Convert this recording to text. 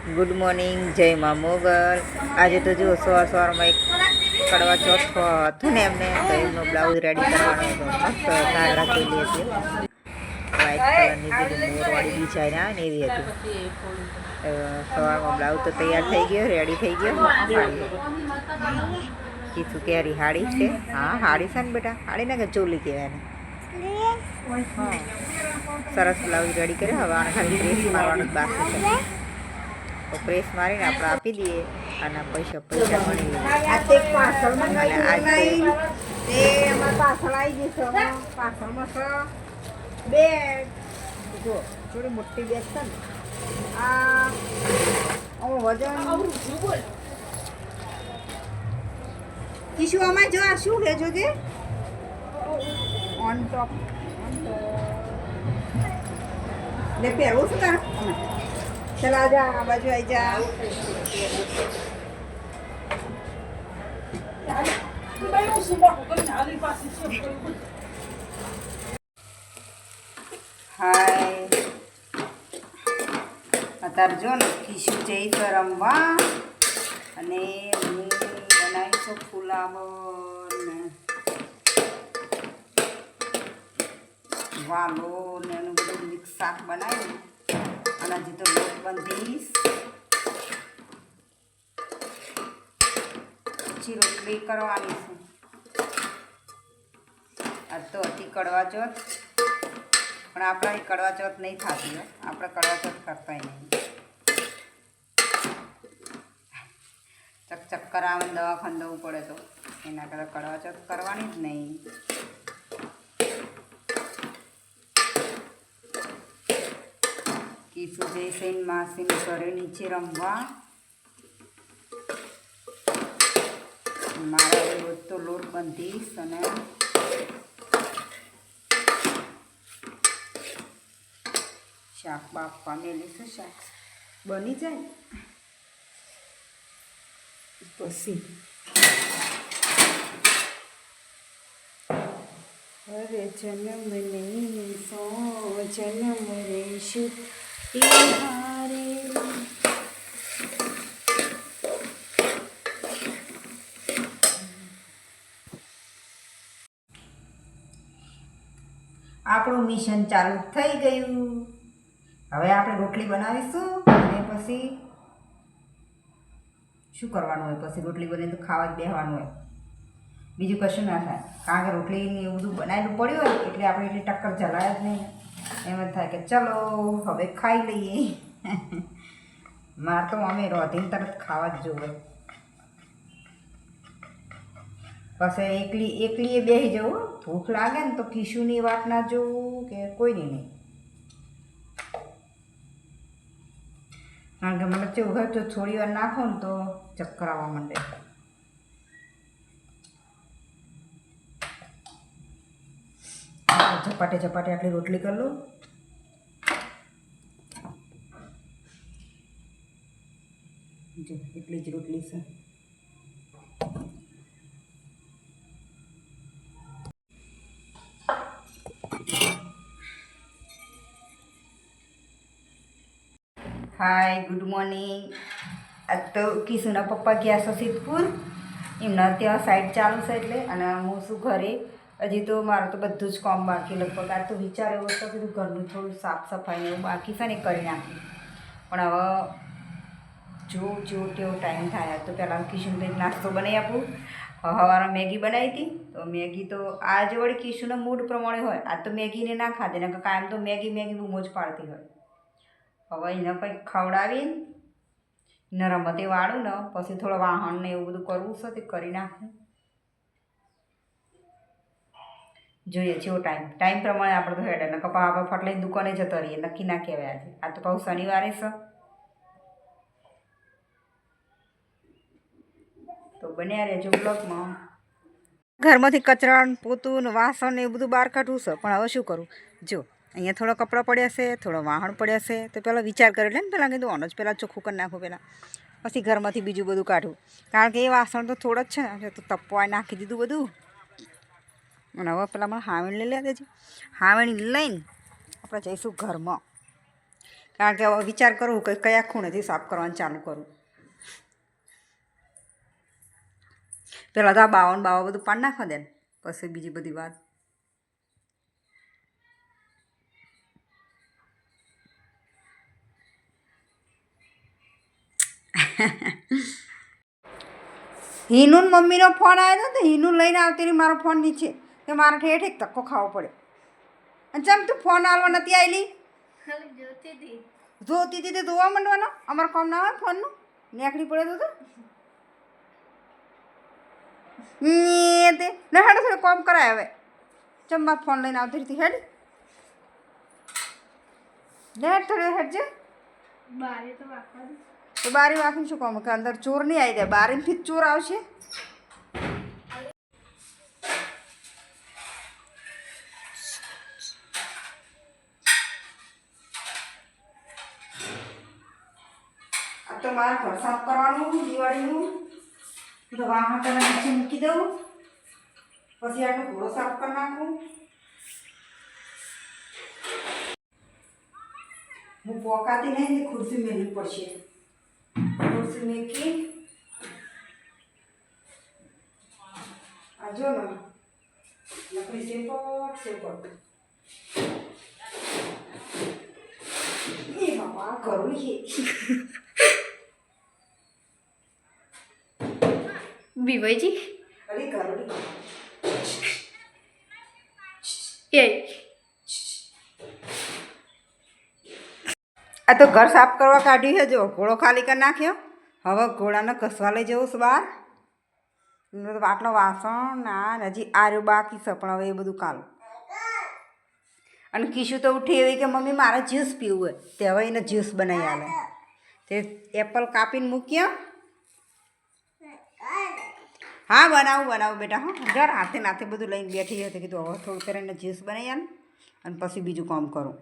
Good morning જય મા મોગલ. આજે તો જુઓ સવાર સવારમાં એક કડવા ચોથ હતું ને એમને. તો એમનો બ્લાઉઝ રેડી કરવાનો હતો. મસ્ત ધાર રાખેલી હતી. વ્હાઈટ કલરની પેલી મોરવાળી ડિઝાઇન આવે ને એવી હતી. સવારમાં બ્લાઉઝ તો તૈયાર થઈ ગયો રેડી થઈ ગયો. કીધું કે હારી હાડી છે. હા હાડી છે ને બેટા? હાડી ના કે ચોલી કહેવાય ને સરસ બ્લાઉઝ રેડી કર્યો. હવે આને ખાલી ડ્રેસ મારવાનું બાકી છે. તો પ્રેસ મારીને આપણે આપી દઈએ અને પૈસા પૈસા મળી તે. તે બેગ જો થોડી મોટી બેગ ને. આ વજન. ટીશ્યુ આમાં જો આ શું છે જોજે ઓન ટોપ ને પહેરવું શું ચાલ આ જા, આ બાજુ આવી જા. હાય. અત્યારે જો ને ખીશું જઈશ રમવા. અને હું બનાવીશું પુલાવ ને વાલો ને એનું શાક બનાવ્યું. અને હજી તો લોટ બંધીશ પછી રોટલી કરવાની છે. આ તો હતી કડવા ચોથ પણ આપણે એ કડવા ચોથ નહીં થતી હોય આપણે કડવા ચોથ કરતા નહીં. ચક ચક્કર આવે દવાખાને જવું પડે તો. એના કરતાં કડવા ચોથ કરવાની જ નહીં. કીસુ જયસેન માસીને ઘરે નીચે રમવા મારા રોજ તો લોટ બંધીશ અને શાક બાપા મેલીશું શાક? બની જાય? પછી. અરે જન્મ નહીં સો, જન્મ રેશું આપણું મિશન ચાલુ થઈ ગયું. હવે આપણે રોટલી બનાવીશું અને પછી શું કરવાનું હોય? પછી રોટલી બને તો ખાવા જ બેસવાનું હોય. બીજું કશું ના થાય. કારણ કે રોટલી એવું બધું બનાવેલું પડ્યું હોય એટલે આપણે એટલી ટક્કર ચલાય જ નહીં. એમ જ થાય કે ચલો, હવે ખાઈ લઈએ. મારે તો અમે રોધીને તરત ખાવા જ જોવે. પછી એકલી એકલી એ બેસી જવું. ભૂખ લાગે ને તો કિશુની વાત ના જોવું કે કોઈની નહીં. કારણ કે મને કેવું હોય તો થોડી વાર નાખો ને તો ચક્કર આવવા માંડે. ઝપાટે ઝપાટે આટલી રોટલી કરી લઉં જો એટલી જ રોટલી છે હાય ગુડ મોર્નિંગ આજ તો કિશુના પપ્પા ગયા છે સિદ્ધપુર એમના ત્યાં સાઈડ ચાલુ છે એટલે અને હું શું ઘરે હજી તો મારું તો બધું જ કામ બાકી લગભગ. આ તો વિચાર એવો હતો કે ઘરનું થોડું સાફ સફાઈ એવું બાકી છે ને કરી નાખી પણ હવે જો જો તેવો ટાઈમ થાય તો પહેલાં કિશુને કંઈક નાસ્તો બનાવી આપું. હવારે મેગી બનાવી હતી. તો મેગી તો આજે વળી કિશુના મૂડ પ્રમાણે હોય. આ તો મેગીને ના ખાધે ને કાયમ તો મેગી મેગી બહુ મોજ પાડતી હોય. હવે એને કંઈક ખવડાવી ને રમતે વાળું ને, પછી થોડો વાહન ને એવું બધું કરવું છે તે કરી નાખું. જોઈએ છે ટાઈમ ટાઈમ પ્રમાણે આપણે તો હેડે ને કપા આપણે ફટલાઈને દુકાને જતો રહીએ. નક્કી ના કહેવાય આજે. આ તો પાછું શનિવારે છે. તો બન્યા રહેજો બ્લોગમાં. ઘરમાંથી કચરા પોતું વાસણ ને એ બધું બહાર કાઢવું છે, પણ હવે શું કરું? જો, અહીંયા થોડા કપડાં પડ્યા છે, થોડો વાહણ પડ્યા છે, તો પહેલાં વિચાર કરી એટલે ને પહેલાં કીધું ઓનો જ પહેલાં ચોખ્ખું કરી નાખું પહેલાં. પછી ઘરમાંથી બીજું બધું કાઢું. કારણ કે એ વાસણ તો થોડા જ છે ને તો તપવાય, નાખી દીધું બધું. અને હવે પેલા મને હાવણી લઈ લે દેજે. હાવણી લઈને આપણે જઈશું ઘરમાં. કારણ કે હવે વિચાર કરું કે કયા ખૂણેથી સાફ કરવાનું ચાલુ કરું. પહેલાં તો આ બાવન બાવા બધું પાડ નાખવા દે ને, પછી બીજી બધી વાત. હિનુન મમ્મીનો ફોન આવ્યો હતો તો હિનુ લઈને આવતી રહી મારો ફોન નીચે. તો મારે ઠેઠ એક ધક્કો ખાવો પડે અને ચમ તું ફોન આલવા નથી આવેલી જોતી હતી. તો ધોવા માંડવાનો? અમારે કોમ ના આવે ફોનનું? નેકડી પડે તો તો? ને હેડ થોડું કોમ કરાય હવે. ચમ ફોન લઈને આવતી હતી હેડ. હેડ થોડું હેડ બારી તો બારી વાંખીને શું કોમ? કે અંદર ચોર નહીં આવી જાય બારીમાંથી જ ચોર આવશે. આ તો મારે ઘર સાફ કરવાનું, દિવાળીનું તો વાહન તને નીચે મૂકી દઉં. પછી આટલો ઘોડો સાફ કરી નાખું. હું પોકાતી નહીં ખુરશી મેળવી પડશે. ખુરશી મેકી આ જો ને, લકડી સેપટ સેપટ એ બાપા કરું છે વિવયજી? એ. આ તો ઘર સાફ કરવા કાઢ્યું છે જો. ઘોડો ખાલી કરી નાખ્યો. હવે ઘોડાને ઘસવા લઈ જવું છે બહાર. તો આટલો વાસણ ના હજી આર્યું બાકી છે પણ હવે એ બધું કાલું. અને કીશું તો ઉઠી એવી કે મમ્મી મારે જ્યુસ પીવું હોય તે હવે એને જ્યુસ બનાવી આવે તે એપલ કાપીને મૂક્યા. હા, બનાવું બનાવું, બેટા, હા જર હાથે નાથે બધું લઈને બેઠી હતી. કીધું, હવે થોડું કરીને જ્યુસ બનાવી અને પછી બીજું કામ કરું.